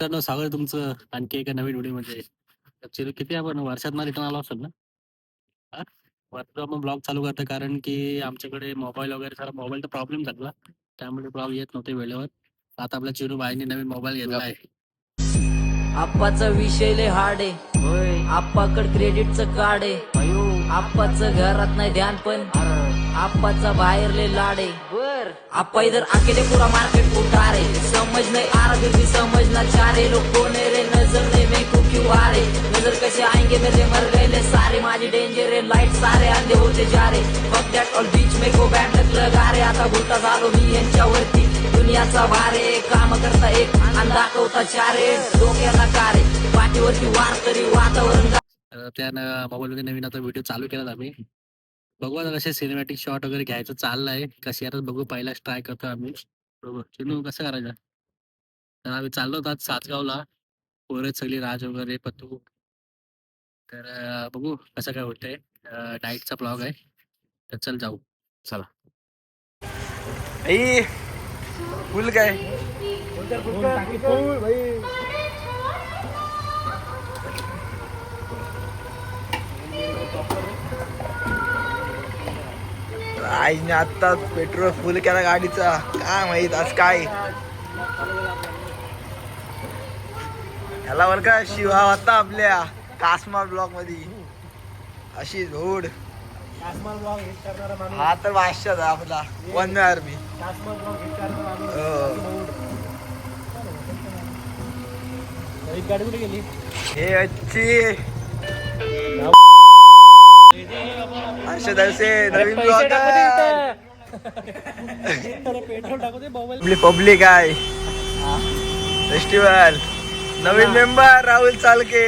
मित्रांनो स्वागत तुमचं आणखी एका नवीन व्हिडिओमध्ये ऍक्च्युली किती आपण वर्षात ना रिटर्न आलो असेल ना? वर्षात आपण ब्लॉग चालू करतो कारण की आमच्याकडे मोबाईल वगैरे सारा मोबाईलचा प्रॉब्लेम झाला. त्यामुळे ब्लॉग येत नव्हते वेळेवर. आता आपल्या चिरू बाईने नवीन मोबाईल घेतला आहे. आप्पाचा विषय लय हार्ड आहे. आप्पाकड क्रेडिटचं कार्ड आहे. आप्पाचं घरात नाही ध्यान पण. आप्पाचा बाहेर लय लाड आप्पा इधर अकेले पूरा मार्केट उठा रे समझ नहीं आ रहा फिर भी समझना चाह रहे लोग कौन है रे? नजर नहीं मैं क्यों आ रे नजर कैसे आएंगे मेरे मर गए ले सारे. माझी डेंजर है लाइट सारे अंधे होते जा रे फक दॅट ऑल बीच में को बँड लगा रे आता भूता झालो मी यांच्यावरती. दुनियाचा भारे. काम करता एक आणि दाखवता चारे. डोक्याला कारे. पाठीवरती वार तरी वातावरण तर त्यानं मोबाईल मध्ये नवीन आता व्हिडिओ चालू केला आम्ही. बघू आता कसे सिनेमॅटिक शॉट वगैरे घ्यायचं चाललंय. कसे आता बघू पहिलाच ट्राय करतो आम्ही. बरोबर. चिनू कसं करायचं? तर आम्ही चाललो होतो आज सासगावला. पोरं सगळी राज वगैरे पतू तर बघू कसं काय होतंय. डाईटचा ब्लॉग आहे. तर चल जाऊ. आई फुल काय? आईने आता पेट्रोल फुल केला गाडीचा. काय माहीत आज काय. याला बर का शिवा होता आपल्या कासमा ब्लॉकमध्ये अशी झोड हा तर आहे आपला. वन आर्मी गेली? हे अच्छी. असे तसे नवीन ब्लॉग पब्लिक आहे. फेस्टिवल नवीन मेंबर राहुल चालके.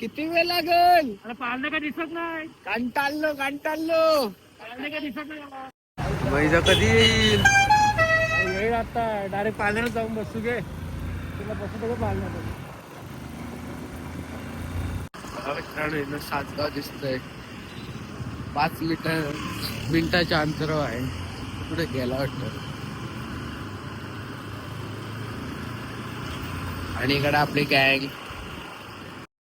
किती वेळ लागल? अरे पाळणं काय दिसत नाही. कंटाळलो कंटाळलो. पाळणं काय दिसत नाही मला. कधी येईल? वेळ आता. डायरेक्ट पाळण्याला जाऊन बसू घे. तुला बसू दे पाळण्यात मित्रांनो सातगाव दिसतंय. पाच मीटर मिनिटाच्या अंतरावर आहे. कुठे गेला वाटतं? आणि इकडे आपली गँग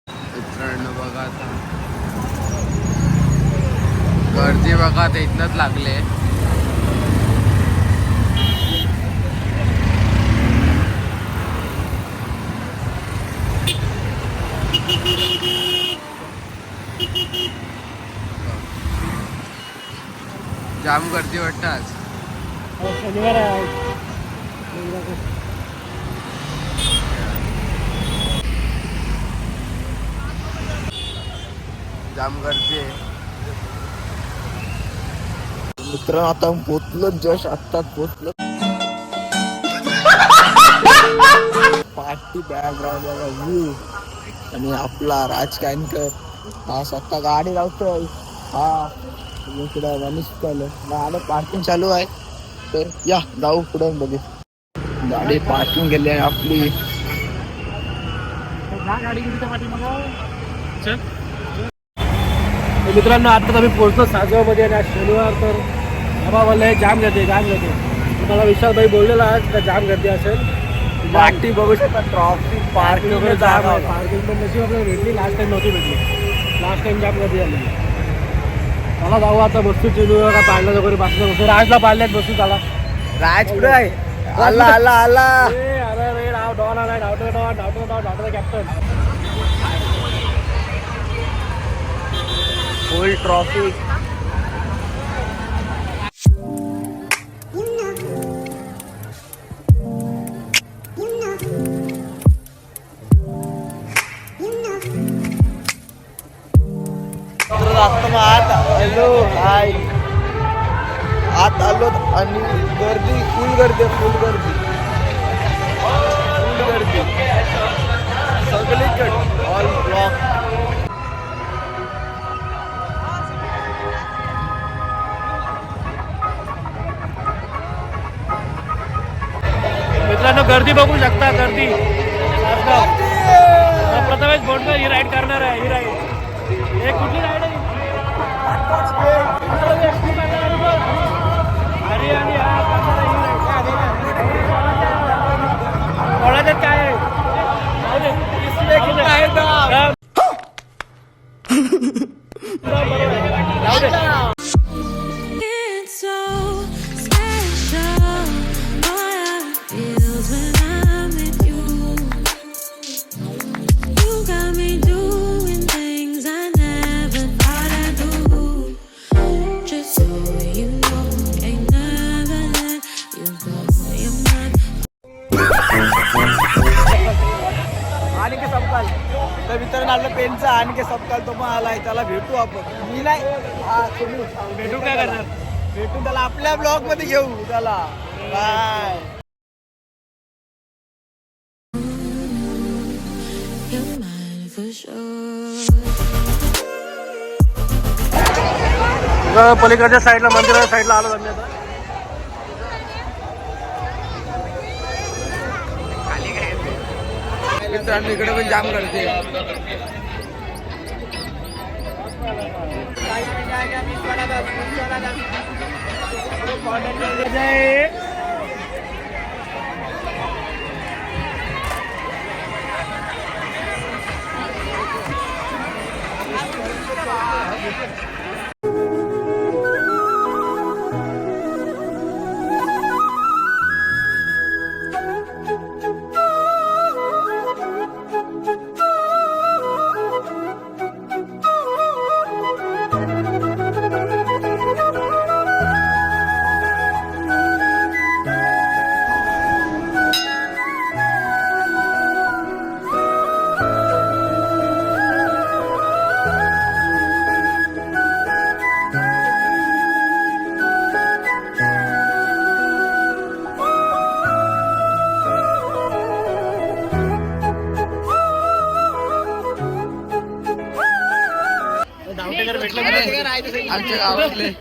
मित्रांनो बघा आता गर्दी बघा आता इथनच लागले. जाम गर्दी वाटतं आज. शनिवार जाम गर्दी आहे. मित्रांनो आता पोचलो जश आत्ता पोचलो पार्टी बॅकग्राऊंड आणि आपला राजकारणकर हा स्वतः गाडी लावतोय. हा इकडं रमेश गाडी पार्किंग चालू आहे. तर या जाऊ पुढे बघू. गाडी पार्किंग केली आहे आपली. मित्रांनो आता आम्ही पोहोचलो सासगाव आणि आज शनिवार तर बाबा बोलले जाम गर्दी जाम गर्दी मला विशाल भाई बोललेला का जाम गर्दी असेल? पार्टी बघू शकता ट्रॉफिक पार्किंग वगैरे जागा होता. पार्किंग पण नशीब आपल्याला भेटली लास्ट टाइम नव्हती भेटली. लास्ट टाइम जाम गर्दी झाली. चला जाऊ आता बसतो चिनू का पाळण्यात वगैरे बसलो बसतो राजला पाळण्यात बसू चला. राज कुठे आहे? आला आला आला. अरे रे डाव डॉन आलाय डावटर डॉन डावटर डॉन डावटर कॅप्टन फुल ट्रॉफिक आणि गर्दी फुल गर्दी फुल गर्दी. फुल गर्दी. सगळीकडे ऑल ब्लॉक मित्रांनो गर्दी बघू शकता गर्दी. प्रथमेश बोंडकर ही राईड करणार आहे ही राईड हे कुठली राईड आहे? अरे तर मित्रांनो आपलं पेनचा आणि के सबकाल तो पण आलाय. त्याला भेटू आपण. मी नाही. भेटू काय करणार? भेटू त्याला आपल्या ब्लॉगमध्ये घेऊ. त्याला बाय. पलीकडच्या साईडला मंदिराच्या साईडला आलो आम्ही आता मित्रांनो इकडे पण जाम करते आमच्या गावातले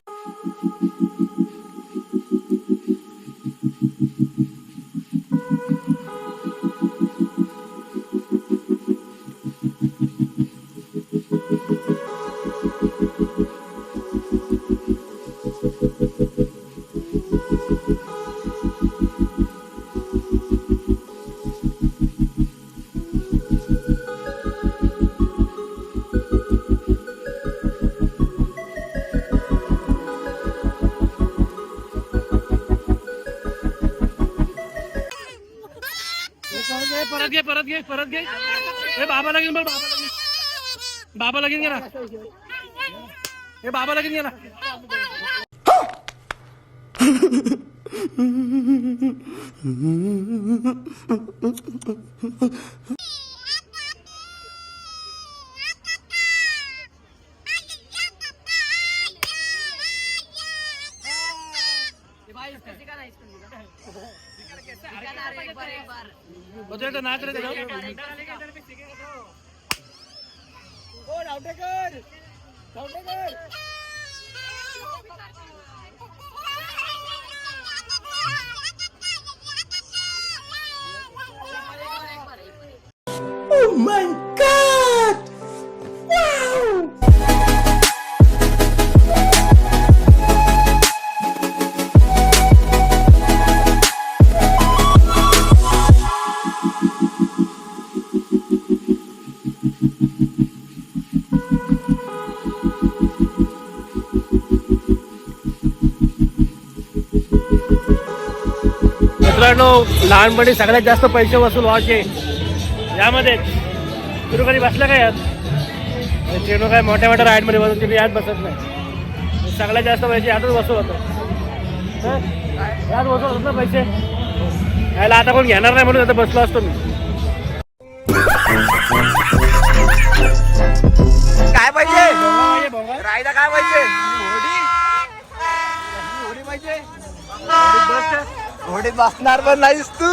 परत घे परत घे. हे बाबा लागेल बघ बाबा लागेल बाबा लागेल गेला हे बाबा लागेल गेला ना होतोय का नाच रे त्याच्यावर? लहानपणी सगळ्यात जास्त पैसे वसूल व्हायचे. यामध्ये तुम्ही कधी बसला का यात? चेनो काय मोठ्या मोठ्या राईडमध्ये बसून तुम्ही यात बसत नाही. सगळ्यात जास्त पैसे यातच वसूल होतं. हं? यात वसूल होत ना पैसे? याला आता कोण घेणार नाही म्हणून आता बसलो असतो मी. काय पाहिजे? रायदा काय पाहिजे? होडी? होडी पाहिजे? होडीत बसणार पण नाहीस तू.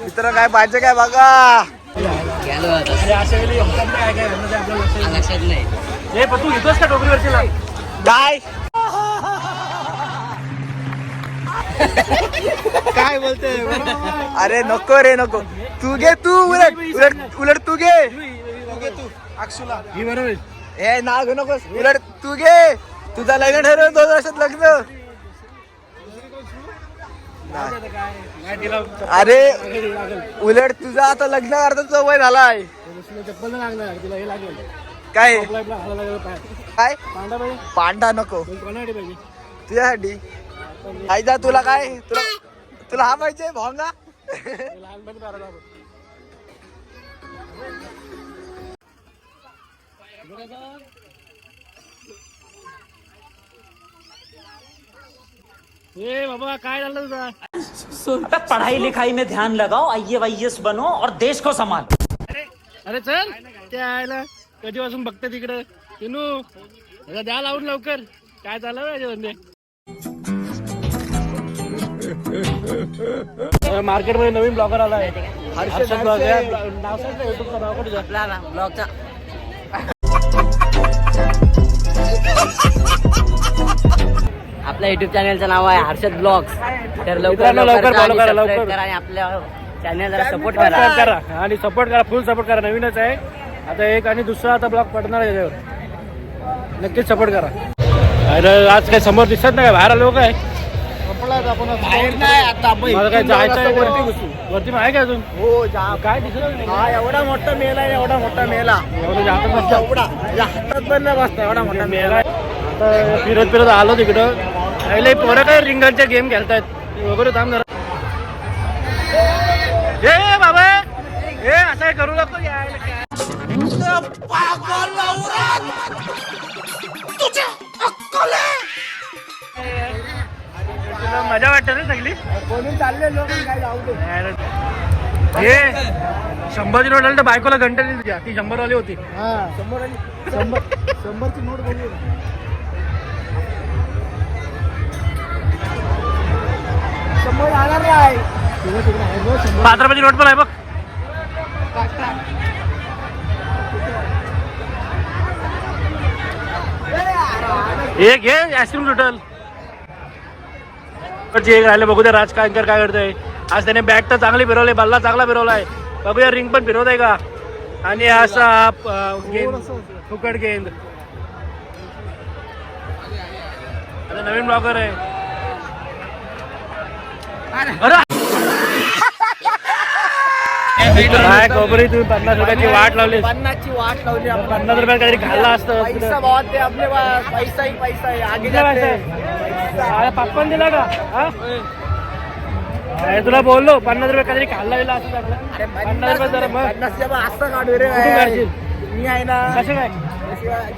मित्र काय पाहिजे काय बघा. ते आपल्याला लक्षात नाही. पण तू घेतोस का काय? काय बोलते अरे नको रे नको. तू घे तू उलट उलट उलट तू घे. तू अक्षुला. ही बरोबर ए ना घेऊ नकोस. उलट तू घे. तुझा लग्न ठरवलं दोन वर्षात लग्न. अरे उलट तुझा आता लग्न करता वय झालाय. चप्पल लागणार तिला हे लागेल काय? काय? पांडा नको. कोणासाठी पाहिजे तुझ्यासाठी आयदा तुला काय? तुला तुला हा पाहिजे भावना लहानपणी पाहिला आपण ए बाबा काय झालं तुझा? पढ़ाई लिखाई में ध्यान लगाओ आई एस बनो और देश को संभालो। अरे चल ते आयला कधीपासून बघते तिकडे? आता द्या लावून लवकर. काय चाललं पाहिजे म्हणजे मार्केटमध्ये नवीन ब्लॉगर हर्षद नाव सांग युट्यूबचा नाव कुठे ब्लॉगचा. आपल्या युट्यूब चॅनलचं नाव आहे हर्षद ब्लॉग्स. तर लवकर लवकर आणि करा, लवकर. करा आणि आपल्या चॅनल जरा सपोर्ट करा. सपोर्ट करा आणि सपोर्ट करा फुल सपोर्ट करा. नवीनच आहे. आता एक आणि दुसरा आता ब्लॉग पडणार आहे त्याच्यावर. नक्कीच सपोर्ट करा. अरे आज काय समोर दिसत नाही का? बाहेर आता मला काय जायचं आहे वरती आहे का अजून? हो जा. काय दिसत नाही? हा एवढा मोठा मेला आहे एवढा मोठा मेला. एवढं जास्त नसतं. एवढा हातात पण नाही बसता एवढा मोठा मेला मेला. आता फिरत फिरत आलो तिकडं. पहिले पोरं काय रिंगांचे गेम खेळतायत. वगैरे थांब जरा. ए बाबा ए असं हे करू नको तुला मजा वाटत ना सगळी? कोणी चालले लोक काय जाऊ दे हे शंभरची नोट आली तर बायकोला घंटा दिली तुझ्या. ती शंभर वाली होती. हा. शंभर आली शंभर शंभरची नोट बोलली पाच रुपयाची नोट पण आहे बघ. एक घे आईस्क्रीम टोटल एक राहिले बघू द्या राज कायकर काय करतोय. आज त्याने बॅट तर चांगली फिरवली बल्ला चांगला फिरवलाय. बघूया रिंग पण फिरवत आहे का? आणि असा फुकट गेंद. नवीन ब्लॉगर आहे. काय खबरी तुम्ही पन्नास रुपयाची वाट लावली? पन्नासची वाट लावली आपण. पन्नास रुपयात काहीतरी खाल्ला असतं. पैसा भावात ते आपले बा- पैसा ही पैसा. आहे आगे जाते दिला का? हा? अरे तुला बोललो पन्नास रुपये काहीतरी खाल्ला बिल्ला असं अरे पन्नास रुपये जरा मग. असं काढू रे. कुठून काढशील? मी आहे ना. कसं काय?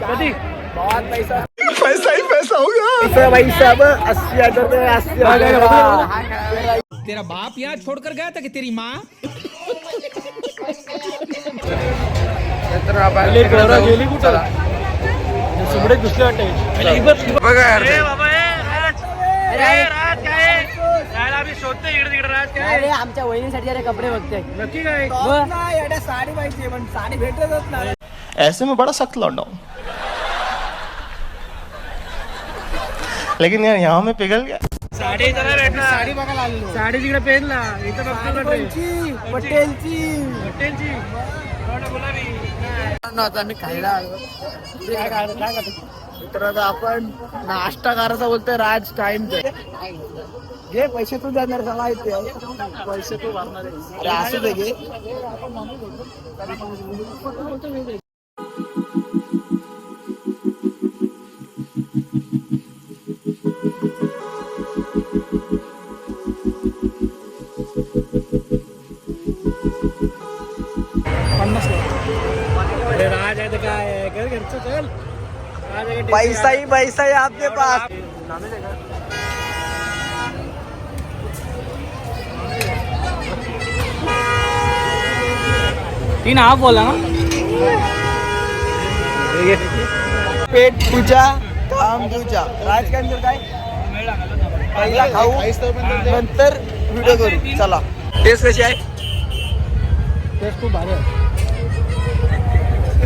कधी? भावात पैसा. तेरा बाप यहाँ छोड़कर गया था कि तेरी माँ? गेली पोरं गेली कुठं सुबडे दुसरे वाटते? आमच्या वहिनीसाठी अरे कपडे बघते. नक्की काय? साडी पाहिजे पण साडी भेटतच नाही. ऐसे में बड़ा सख्त लौंडा लेकिन यार यहाँ में पिघल गया। साडी साडी बघायला आलेलो साडी तिकडे पेन ना इथं बघतो? पटेलची आता खायला आलो। काय काय काय करतो तर आता आपण नाश्ता करायचा बोलतोय राज टाइम घे पैसे तू देणार का माहिती आहे पैसे तू भरणार आहे. अरे असू दे घे. पैसा ही पैसा है आपके पास। तीन हाफ बोला ना। पेट पूजा काम तुझा राज काय काय पहिला खाऊ नंतर व्हिडिओ करू। चला। टेस्ट कशी आहे? तेच खूप भारी आहे.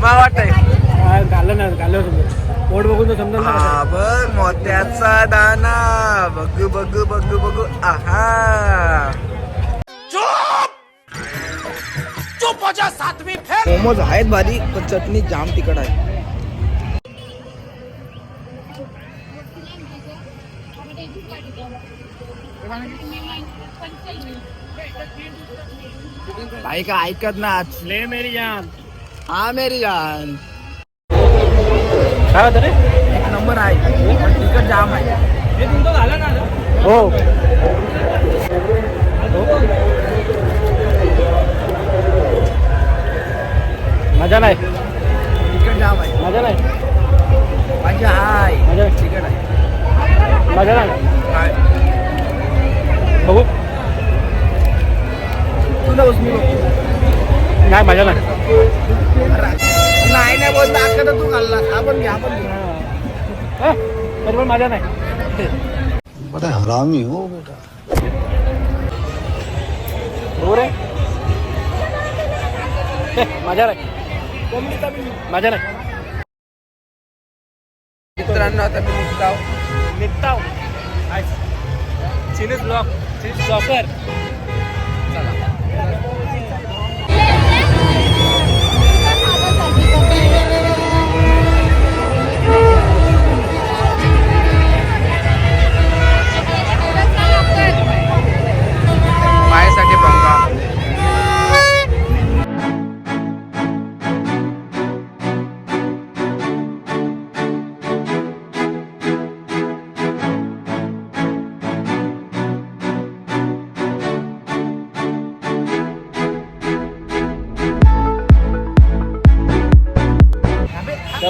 मला वाटतंय? घाललं तुम्ही पोट बघून तर समजा हा बघ मोत्याचा दाना. बघू बघू बघू बघू. आहा. मोमोज आहेत भारी पण चटणी जाम तिखट आहे. काही का ऐकत ना ले मेरी जान. हा मेरी जान. काय होतं रे? एक नंबर आहे. पण तिखट जाम आहे. हे तुमचं झालं ना हो. मजा नाही. तिखट जाम आहे. मजा नाही. माझी हाय मजा तिखट आहे. मजा नाही. बघू. तुला उचलू नको. नाही मजा नाही. नाही नाही बोलता तर तू खाल्ला आपण घ्या आपण घ्या. हा, तरी पण मजा नाही. बड़ा हरामी हो बेटा. हो रे मजा नाही. मजा नाही. मित्रांनो आता मी निघताव निघताव चिनीज ब्लॉक चिनीज ब्लॉकर पायासाठी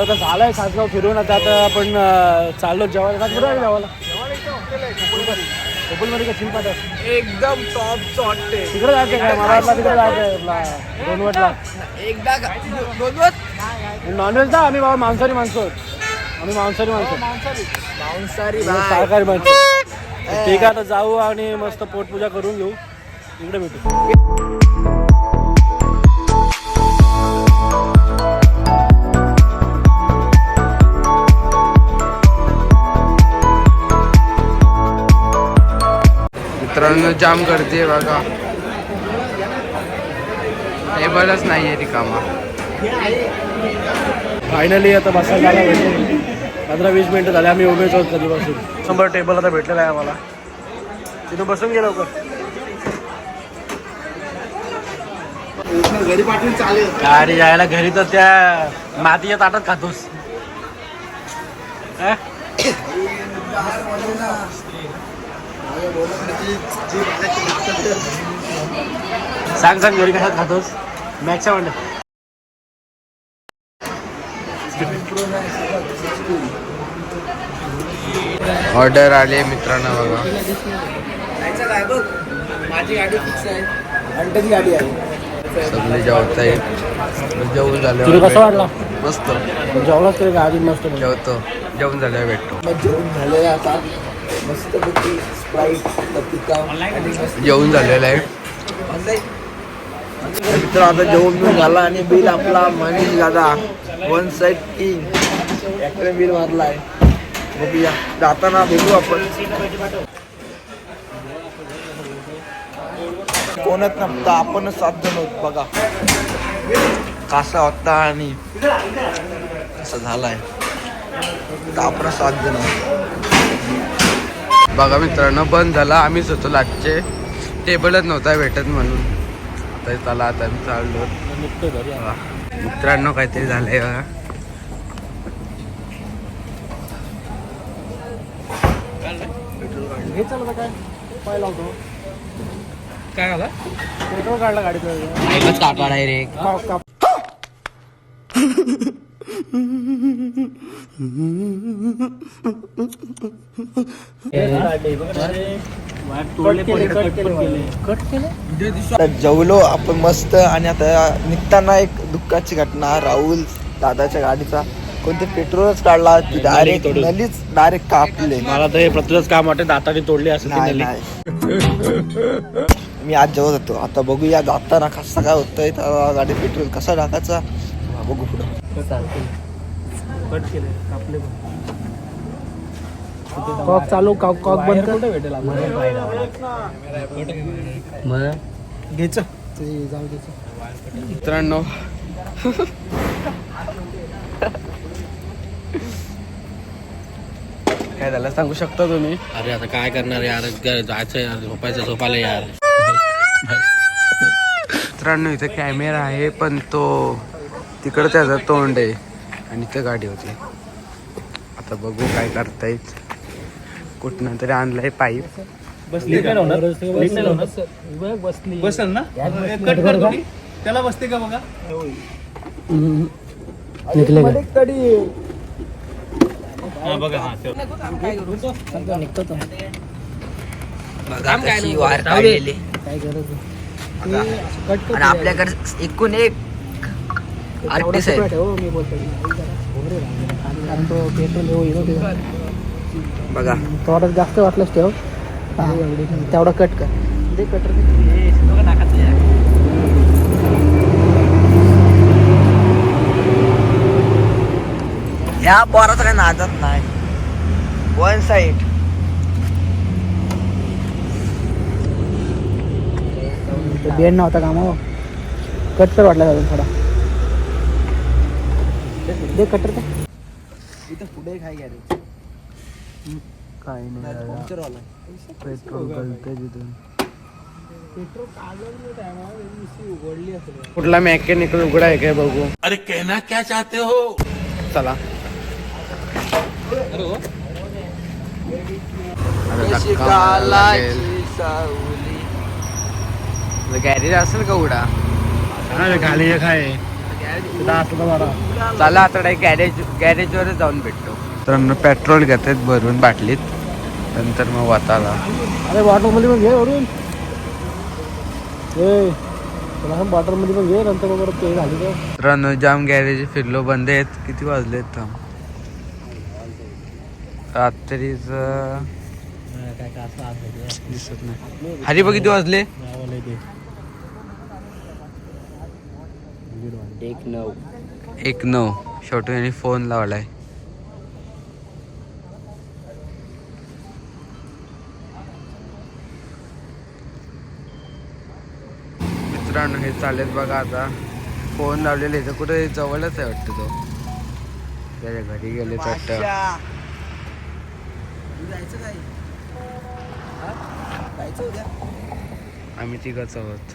आता झालंय सासगाव फिरून आता आता आपण चाललो जेवायला. कुठं आहे जेवायला कोपलमध्ये का शिल्पाट एकदम टॉपचं हॉटेल तिकडे जायचं काय? मला वाटलं तिकडे जायचं आपला. दोनवटला. एकदा का- दोन दिवस नॉनव्हेज ना आम्ही बाबा मांसाहारी माणसं. आम्ही मांसाहारी माणसं मांसाहारी. शाकाहारी माणसं ठीक आहे आता जाऊ आणि मस्त पोटपूजा करून घेऊ. इकडे भेटू. मित्रांनो जाम गर्दी आहे बघा. टेबलच नाही आहे रिकामा. फायनली आता बसायला जागा भेटली पंधरा वीस मिनिटं झाले आम्ही उभेच आहोत कधीपासून. शंभर टेबल आता भेटलेला आहे आम्हाला. तिथून बसून गेलो लवकर. अरे यायला घरी तर त्या मातीच्या ताटात खातोस. अं? सांग सांग घरी कशात खातोस? मॅक्सच्या म्हणत ऑर्डर आली मित्रांनो बघा. जायचं काय बघ माझी गाडी फिक्स आहे अंटाची गाडी आहे सगळे जेवत आहे जेवण तुला झाल्यावर कसं वाटला? मस्त. जेवलाच तरी गाडी मस्त. जेवतो. जेवण झाल्यावर भेटतो जेवण आहे आता. मस्त पैकी स्प्राईट जेवण झालेलं आहे. मित्र आता जेवण बिल झाला आणि बिल आपला मनीष दादा वन साईड किंग याकडे बिल मारलाय बघूया. जाताना बघू आपण. कोणच नव्हता आपणच सात जण होत बघा. कसा होता आणि कसा झालाय. आपण सात जण आहोत. बघा मित्रांनो बंद झाला. आम्हीच होतो लाटचे टेबलच नव्हता भेटत म्हणून. आता चला आता आम्ही चाललो. मित्रांनो काहीतरी झालंय बघा. हे काय? झालं? पेट्रोल काढला गाडीत एकच काका जेवलो आपण मस्त आणि आता निघताना एक दुःखाची घटना राहुल दादाच्या गाडीचा. कोणते पेट्रोलच काढला ती डायरेक्ट. नलीच डायरेक्ट कापले. मला तर हे प्रत्येकच काम वाटतं दाताने तोडले असं नाही मी आज जेवत होतो. आता बघूया जाताना कसं काय होतंय त्या गाडी पेट्रोल कसा टाकायचा? बघू पुढं. कट केले कापले कॉक चालू कॉक कॉक बंद कर. कुठे भेटेल घ्यायचं. ते जाऊ मित्रांनो. काय झालं? सांगू शकता तुम्ही? अरे आता काय करणार यार? जायचं यार झोपायचं झोपायला यार. मित्रांनो इथे कॅमेरा आहे पण तो तिकडं त्याचं तोंड आहे. आणि इथं गाडी होती. आता बघू काय करतायत. कुठनं तरी आणलंय पाईप. बसली काय लीक नाही बसली बसल ना? कट कर थोडी. त्याला बसते का बघा? हा बघा हा. निघतो तो बघा कशी वार काढलेली. काय गरज बघा. कट आणि आपल्याकडे एकूण एक आर्टिस्ट आहे ठेव मी बोलतो कारण तो पेट्रोल होईल बघा. थोडं जास्त वाटलंच ठेव. तेवढा कट कर. दे कटर ह्या पोराचं काही नादत नाही. One side. बेड नव्हता कामावर कट कर वाटला थोडा? दे कटर ते. इथं पुढे काय गॅरेज काय नाही पंक्चर वाला. पेट्रोल गळतंय तिथून. पेट्रोल काढलं उघडली असेल. कुठला मेकॅनिकल उघडा आहे काय बघू? अरे कहना क्या चाहते हो? चला. गॅरेज असेल का उघडा? खाली काय चला आता गॅरेज गॅरेजवरच जाऊन भेटतो. तर पेट्रोल घेतात भरून बाटलीत. नंतर मग वाताला. अरे वॉटरमध्ये पण घे वरून. तुला वॉटरमध्ये पण घे नंतर मग परत ते झाली तर. मित्रांनो जाम गॅरेज फिरलो. बंद आहेत. किती वाजलेत थांब. रात्रीच दिसत नाही. हरी बघ किती वाजले? एक नऊ. एक नऊ. शेवटी यांनी फोन लावलाय. मित्रांनो हे चालेल बघा आता. फोन लावलेले तर कुठे जवळच आहे वाटतं तो. त्याच्या घरी गेले वाटतं. जायचं काय? आम्ही तिघच आहोत.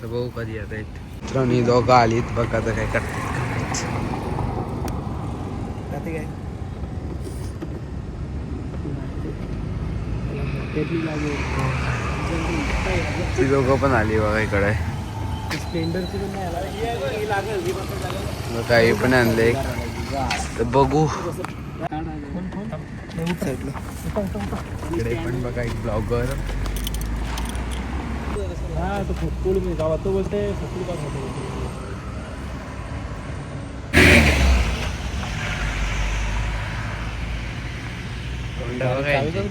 तर बघू कधी येत आहेत मित्रांनो दोघं आलीत. बघा आता काय काय? ती दोघं पण आली बघा इकडे. काही पण आणले तर बघू. इकडे पण बघा एक ब्लॉगर हा तो फुटकुळ मी गावात तो बोलते फुटकुळ का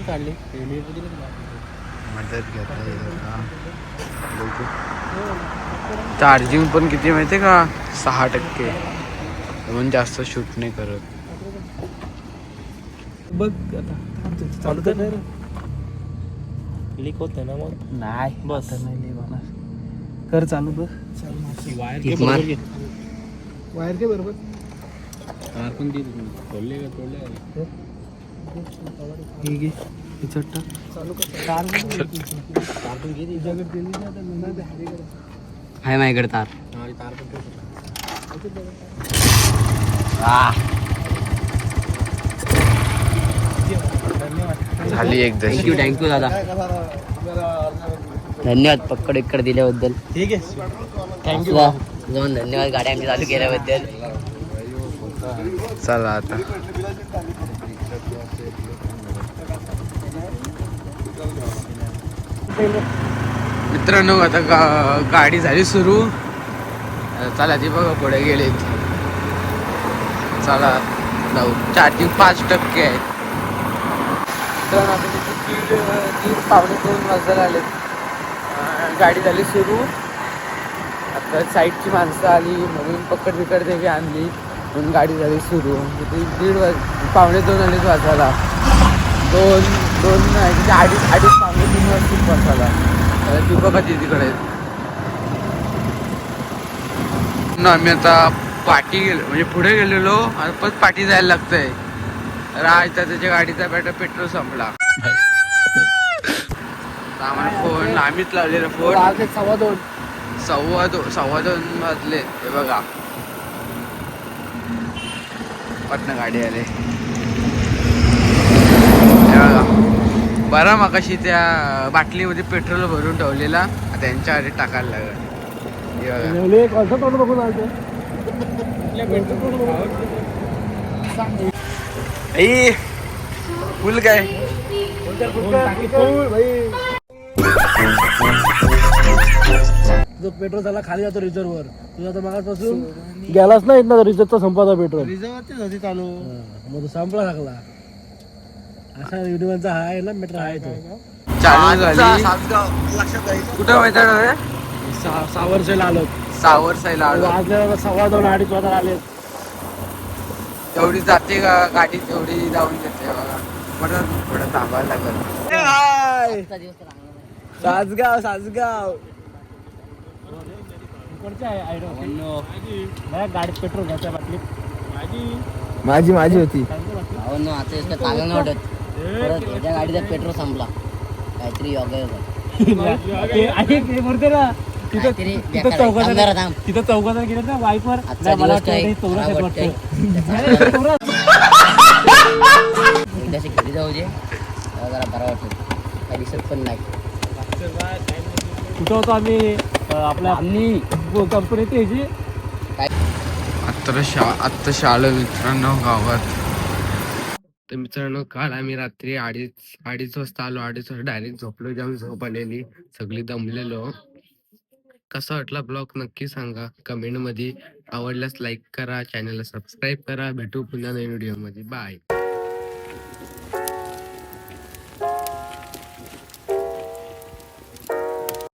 काढली. मदत बघू चार्जिंग पण किती माहिती का? सहा टक्के. म्हणून जास्त शूट नाही करत. बघ आता लीक होत ना मग? नाही बस. नाही लय होणार. कर चालू बघ वायर घे बरोबर. घे. वायर के बरोबर पण ती तोडले का तोडले? हे घे हे चट्टा चालू कर. कार पण घे गेली ना तर ते हरी कर. आहे माझ्याकडे तार. तार पण ठेव. झाली एक थँक्यू थँक्यू दादा. धन्यवाद पक्कड इकड दिल्याबद्दल. ठीक आहे. थँक्यू जाऊन धन्यवाद गाडी आमची चालू केल्याबद्दल. चला आता. मित्रांनो आता गा गाडी झाली सुरू. चला ती बघा पुढे गेलेत चला जाऊ. चार्जिंग पाच टक्के आहे. मित्रांनो आता तिथे दीड दीड पावणे दोन वाजता आले गाडी झाली सुरू. आता साईडची माणसं आली म्हणून पकड बिकड देवी आणली म्हणून गाडी झाली सुरू. तिथे दीड वाज पावणे दोन अडीच वाजायला. दोन दोन नाही म्हणजे अडीच अडीच पावणे तीन वाजतील बसायला तर दीपक तिकडे ना आम्ही आता पाठी गेलो म्हणजे पुढे गेलेलो आणि परत पाठी जायला लागतंय. राज तर त्याच्या गाडीचा बॅटर पेट्रोल संपला. आम्हाला फोन आम्हीच लावलेला फोन. सव्वा दोन. सव्वा दोन सव्वा दोन वाजले. हे बघा. पटना गाडी आले. हे बघा. बरा मगाशी त्या बाटलीमध्ये पेट्रोल भरून ठेवलेला. आता त्यांच्या आधी टाकायला लागल. हे बघा. बघून आई फुल काय? तुझं पेट्रोल झाला खाली जातो रिझर्व वर. तुझा तर मागापासून गेलाच नाही ना रिझर्वचा संपाचा पेट्रोल. रिझर्वचीच होती चालू. मग तो संपला लागला असा युनिवर्सचा हा आहे ना मेट्रो आहे. तो कुठं माहिती सावरसेला आलो. सावर साईला आलो वाजले सव्वा दोन अडीच वाजता आले तेवढी जाते का गाडी तेवढी जाऊन देते परत थोडं थांबायला लागल. सासगाव सासगाव. गाडीत पेट्रोल घ्यायच्या बाटलीत. माझी माझी होती. आता चांगलं नाही वाटत. परत याच्या गाडीचा पेट्रोल संपला. काहीतरी योगा काहीतरी जरा थांब. तिथं गेलं ना बाईकवर आजचा दिवस काय खराब वाटतंय. एकदाशी घरी जाऊ दे तेव्हा जरा बरा वाटेल काही दिसत पण नाही कुठं होतो आम्ही? अं, आपल्या आम्ही. कंपनीत यायची आत्ता शा आत्ता शाळा मित्रांनो गावात. तर मित्रांनो काल आम्ही रात्री अडीच अडीच वाजता आलो अडीच वाजता डायरेक्ट झोपलो जाऊन झोप आलेली सगळी दमलेलो. कसा वाटला ब्लॉग नक्की सांगा. कमेंटमध्ये आवडल्यास लाईक करा चॅनलला सबस्क्राईब करा. भेटू पुन्हा नवीन व्हिडिओमध्ये बाय.